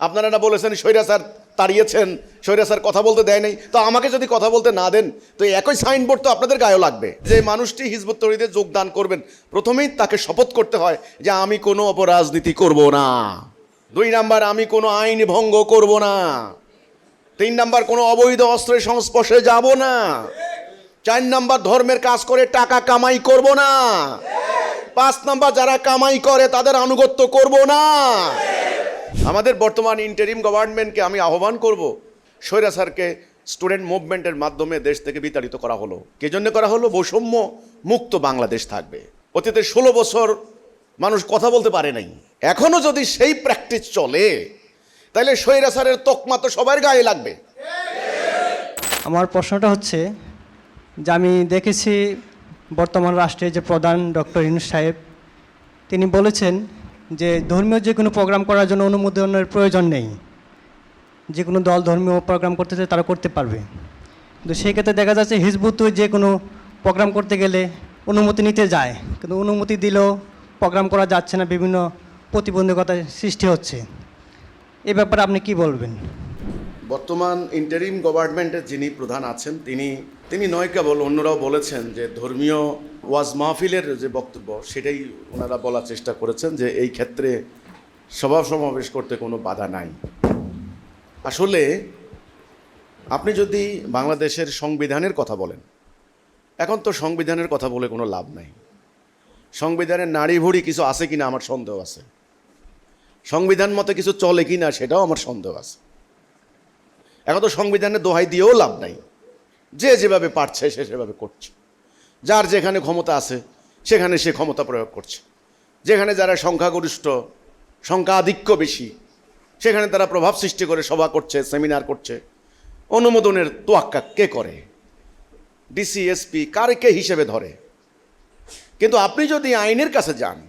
আপনারা না বলেছেন সৈরা স্যার তাড়িয়েছেন সৈরা স্যার কথা বলতে দেয় নাই। তো আমাকে যদি কথা বলতে না দেন, তো একই সাইনবোর্ড তো আপনাদের গায়েও লাগবে। যে মানুষটি হিজবুত তরিতে যোগদান করবেন, প্রথমেই তাকে শপথ করতে হয় যে আমি কোনো অপরাজনীতি করব না। দুই নাম্বার, আমি কোনো আইন ভঙ্গ করব না। তিন নাম্বার, কোনো অবৈধ অস্ত্রের সংস্পর্শে যাব না। চার নাম্বার, ধর্মের কাজ করে টাকা কামাই করব না। পাঁচ নাম্বার, যারা কামাই করে তাদের আনুগত্য করব না। আমাদের বর্তমান ইন্টারিম গভর্নমেন্টকে আমি আহ্বান করব সৈরা স্যারকে স্টুডেন্ট মুভমেন্টের মাধ্যমে দেশ থেকে বিতাড়িত করা হলো। কে জন্য করা হলো? বৈষম্য মুক্ত বাংলাদেশ থাকবে। অতীতে ষোলো বছর মানুষ কথা বলতে পারে নাই। এখনও যদি সেই প্র্যাকটিস চলে তাহলে সৈরা স্যারের তকমা তো সবার গায়ে লাগবে। আমার প্রশ্নটা হচ্ছে যে আমি দেখেছি বর্তমান রাষ্ট্রের যে প্রধান ডক্টর ইনুস সাহেব, তিনি বলেছেন যে ধর্মীয় যে কোনো প্রোগ্রাম করার জন্য অনুমোদনের প্রয়োজন নেই। যে কোনো দল ধর্মীয় প্রোগ্রাম করতে চায় তারা করতে পারবে। কিন্তু সেই ক্ষেত্রে দেখা যাচ্ছে হিজবুত যে কোনো প্রোগ্রাম করতে গেলে অনুমতি নিতে যায়। কিন্তু অনুমতি দিলেও প্রোগ্রাম করা যাচ্ছে না, বিভিন্ন প্রতিবন্ধকতার সৃষ্টি হচ্ছে। এ ব্যাপারে আপনি কি বলবেন? বর্তমান ইন্টারিম গভর্নমেন্টের যিনি প্রধান আছেন, তিনি তিনি নয় কেবল, অন্যরাও বলেছেন যে ধর্মীয় ওয়াজ মাহফিলের যে বক্তব্য, সেটাই ওনারা বলার চেষ্টা করেছেন যে এই ক্ষেত্রে সভা সমাবেশ করতে কোনো বাধা নাই। আসলে আপনি যদি বাংলাদেশের সংবিধানের কথা বলেন, এখন তো সংবিধানের কথা বলে কোনো লাভ নাই। সংবিধানের নাড়ি ভুড়ি কিছু আছে কিনা আমার সন্দেহ আছে। সংবিধান মতে কিছু চলে কি না সেটাও আমার সন্দেহ আছে। এখন তো সংবিধানের দোহাই দিয়েও লাভ নাই। যে যেভাবে পারছে, সে সেভাবে করছে। যার যেখানে ক্ষমতা আছে, সেখানে সে ক্ষমতা প্রয়োগ করছে। যেখানে যারা সংখ্যাগরিষ্ঠ সংখ্যাধিক্য বেশি, সেখানে তারা প্রভাব সৃষ্টি করে, সভা করছে, সেমিনার করছে। অনুমোদনের তোয়াক্কা কে করে? ডিসি এসপি কারে কে হিসেবে ধরে? কিন্তু আপনি যদি আইনের কাছে যান,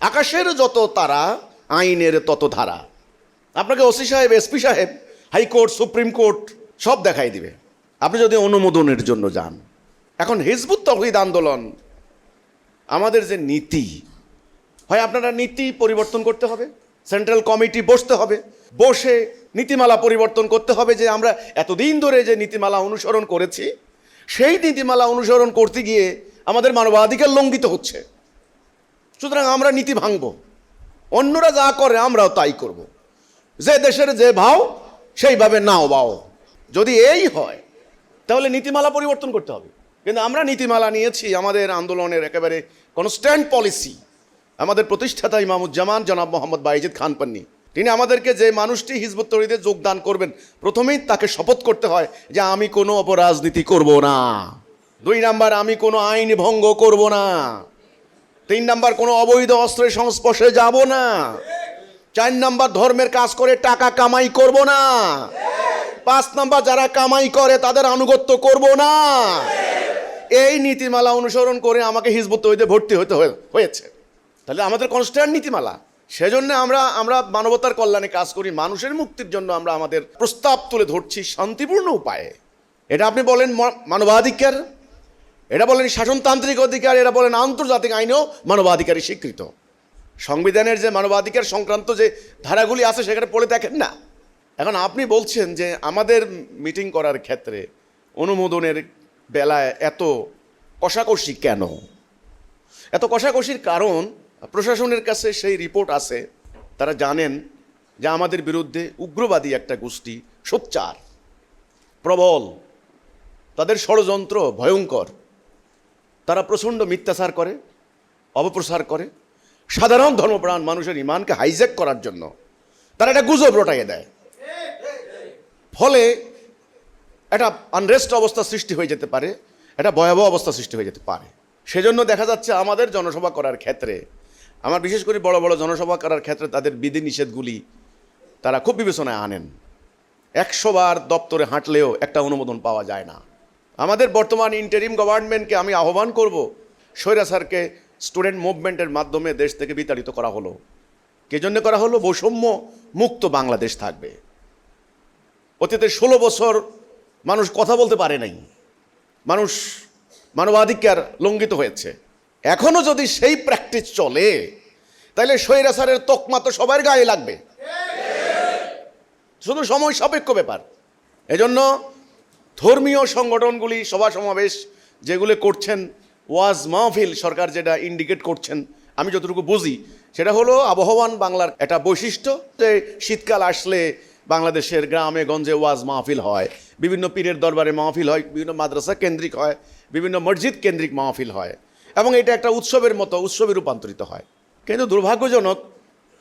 আকাশের যত তারা, আইনের তত ধারা। আপনাকে ওসি সাহেব এসপি সাহেব, হাইকোর্ট, সুপ্রিম কোর্ট সব দেখাই দিবে। আপনি যদি অনুমোদনের জন্য যান এখন হিজবুত তহিদ আন্দোলন, আমাদের যে নীতি, হয় আপনারা নীতি পরিবর্তন করতে হবে? সেন্ট্রাল কমিটি বসতে হবে? বসে নীতিমালা পরিবর্তন করতে হবে যে আমরা এতদিন ধরে যে নীতিমালা অনুসরণ করেছি, সেই নীতিমালা অনুসরণ করতে গিয়ে আমাদের মানবাধিকার লঙ্ঘিত হচ্ছে। সুতরাং আমরা নীতি ভাঙব। অন্যরা যা করে আমরাও তাই করব। যে দেশের যে ভাও, সেইভাবে নাও বাও। যদি এই হয়, তাহলে নীতিমালা পরিবর্তন করতে হবে। কিন্তু আমরা নীতিমালা নিয়েছি আমাদের আন্দোলনের একেবারে কনস্ট্যান্ট পলিসি আমাদের প্রতিষ্ঠাতা ইমামুজ্জামান জনাব মোহাম্মদ বাইজিদ খান পান্নি। তিনি আমাদেরকে যে মানুষটি হিজবুত তরিতে যোগদান করবেন, প্রথমেই তাকে শপথ করতে হয় যে আমি কোনো অপরাজনীতি করব না। দুই নাম্বার, আমি কোনো আইন ভঙ্গ করব না। তিন নাম্বার, কোনো অবৈধ অস্ত্রের সংস্পর্শে যাব না। চার নাম্বার, ধর্মের কাজ করে টাকা কামাই করব না। পাঁচ নাম্বার, যারা কামাই করে তাদের আনুগত্য করব না। এই নীতিমালা অনুসরণ করে আমাকে হিজবুত তৈরিতে ভর্তি হতে হয়ে- হয়েছে। তাহলে আমাদের কনস্ট্যান্ট নীতিমালা। সেজন্য আমরা আমরা মানবতার কল্যাণে কাজ করি, মানুষের মুক্তির জন্য আমরা আমাদের প্রস্তাব তুলে ধরছি শান্তিপূর্ণ উপায়ে। এটা আপনি বলেন মানবাধিকার, এটা বলেন শাসনতান্ত্রিক অধিকার এরা বলেন আন্তর্জাতিক আইনেও মানবাধিকারই স্বীকৃত। সংবিধানের যে মানবাধিকার সংক্রান্ত যে ধারাগুলি আছে সেখানে পড়ে দেখেন না। এখন আপনি বলছেন যে আমাদের মিটিং করার ক্ষেত্রে অনুমোদনের বেলায় এত কষাকষি কেন? এত কষাকষির কারণ প্রশাসনের কাছে সেই রিপোর্ট আছে। তারা জানেন যে আমাদের বিরুদ্ধে উগ্রবাদী একটা গোষ্ঠী সোচ্চার, প্রবল, তাদের ষড়যন্ত্র ভয়ঙ্কর। তারা প্রচণ্ড মিথ্যাচার করে, অপপ্রচার করে, সাধারণ ধর্মপ্রাণ মানুষের ইমানকে হাইজ্যাক করার জন্য তারা একটা গুজব রটাইয়ে দেয়। ফলে একটা আনরেস্ট অবস্থা সৃষ্টি হয়ে যেতে পারে, একটা ভয়াবহ অবস্থা সৃষ্টি হয়ে যেতে পারে। সেজন্য দেখা যাচ্ছে আমাদের জনসভা করার ক্ষেত্রে, আমার বিশেষ করে বড় বড় জনসভা করার ক্ষেত্রে তাদের বিধি নিষেধগুলি তারা খুব বিবেচনায় আনেন। একশোবার দপ্তরে হাঁটলেও একটা অনুমোদন পাওয়া যায় না। আমাদের বর্তমান ইন্টারিম গভর্নমেন্টকে আমি আহ্বান করব সৈরা স্যারকে স্টুডেন্ট মুভমেন্টের মাধ্যমে দেশ থেকে বিতাড়িত করা হলো। কে জন্য করা হলো? বৈষম্য মুক্ত বাংলাদেশ থাকবে। অতীতে ষোলো বছর মানুষ কথা বলতে পারে নাই। মানুষ মানবাধিকার লঙ্ঘিত হয়েছে। এখনও যদি সেই প্র্যাকটিস চলে তাহলে সৈরা স্যারের তকমা তো সবার গায়ে লাগবে। শুধু সময় সাপেক্ষ ব্যাপার। এজন্য ধর্মীয় সংগঠনগুলি, সভা সমাবেশ যেগুলো করছেন, ওয়াজ মাহফিল সরকার যেটা ইন্ডিকেট করছেন, আমি যতটুকু বুঝি, সেটা হলো আবহমান বাংলার একটা বৈশিষ্ট্য যে শীতকাল আসলে বাংলাদেশের গ্রামে গঞ্জে ওয়াজ মাহফিল হয়। বিভিন্ন পীরের দরবারে মাহফিল হয়, বিভিন্ন মাদ্রাসা কেন্দ্রিক হয়, বিভিন্ন মসজিদ কেন্দ্রিক মাহফিল হয় এবং এটা একটা উৎসবের মতো, উৎসবে রূপান্তরিত হয়। কিন্তু দুর্ভাগ্যজনক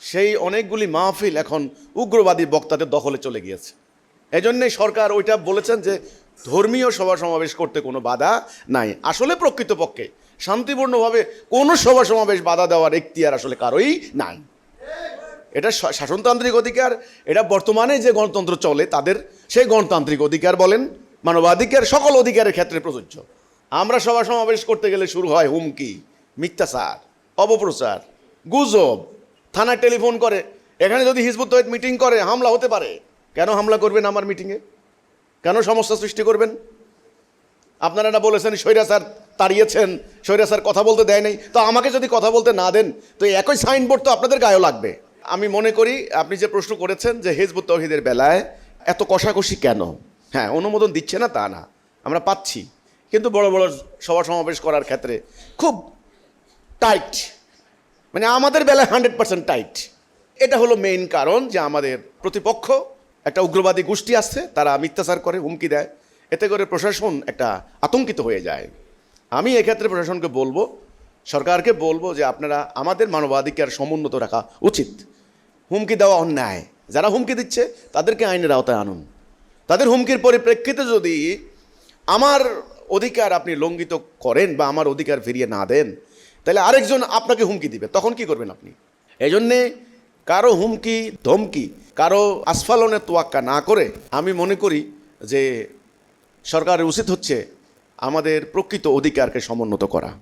সেই অনেকগুলি মাহফিল এখন উগ্রবাদী বক্তাদের দখলে চলে গিয়েছে। এজন্যই সরকার ওইটা বলেছেন যে ধর্মীয় সভা সমাবেশ করতে কোনো বাধা নাই। আসলে প্রকৃতপক্ষে শান্তিপূর্ণভাবে কোনো সভা সমাবেশ বাধা দেওয়ার এখতিয়ার আসলে কারোই নাই। এটা শাসনতান্ত্রিক অধিকার, এটা বর্তমানে যে গণতন্ত্র চলে, তাদের সেই গণতান্ত্রিক অধিকার বলেন মানবাধিকার, সকল অধিকারের ক্ষেত্রে প্রযোজ্য। আমরা সভা সমাবেশ করতে গেলে শুরু হয় হুমকি, মিথ্যাচার, অপপ্রচার, গুজব, থানায় টেলিফোন করে, এখানে যদি হিজবুত তহিদ মিটিং করে, হামলা হতে পারে। কেন হামলা করবেন আমার মিটিংয়ে কেন সমস্যা সৃষ্টি করবেন? আপনারা না বলেছেন সৈরা স্যার তাড়িয়েছেন সৈরা স্যার কথা বলতে দেয় নাই। তো আমাকে যদি কথা বলতে না দেন, তো একই সাইনবোর্ড তো আপনাদের গায়েও লাগবে। আমি মনে করি আপনি যে প্রশ্ন করেছেন যে হিজবুত তহিদের বেলায় এত কষাকষি কেন? হ্যাঁ অনুমোদন দিচ্ছে না, তা না। আমরা পাচ্ছি। কিন্তু বড় বড় সভা সমাবেশ করার ক্ষেত্রে খুব টাইট মানে আমাদের বেলায় হান্ড্রেড পার্সেন্ট টাইট এটা হলো মেইন কারণ যে আমাদের প্রতিপক্ষ একটা উগ্রবাদী গোষ্ঠী আসছে, তারা মিথ্যাচার করে, হুমকি দেয়। এতে করে প্রশাসন একটা আতঙ্কিত হয়ে যায়। আমি এক্ষেত্রে প্রশাসনকে বলব, সরকারকে বলব যে আপনারা আমাদের মানবাধিকার সমুন্নত রাখা উচিত। হুমকি দেওয়া অন্যায়। যারা হুমকি দিচ্ছে, তাদেরকে আইনের আওতায় আনুন। তাদের হুমকির পরিপ্রেক্ষিতে যদি আমার অধিকার আপনি লঙ্ঘিত করেন বা আমার অধিকার ফিরিয়ে না দেন, তাহলে আরেকজন আপনাকে হুমকি দিবে। তখন কি করবেন আপনি? এই জন্যে কারও হুমকি, ধমকি, কারও আস্ফালনের তোয়াক্কা না করে আমি মনে করি যে সরকারের উচিত হচ্ছে আমাদের প্রকৃত অধিকারকে সমুন্নত করা।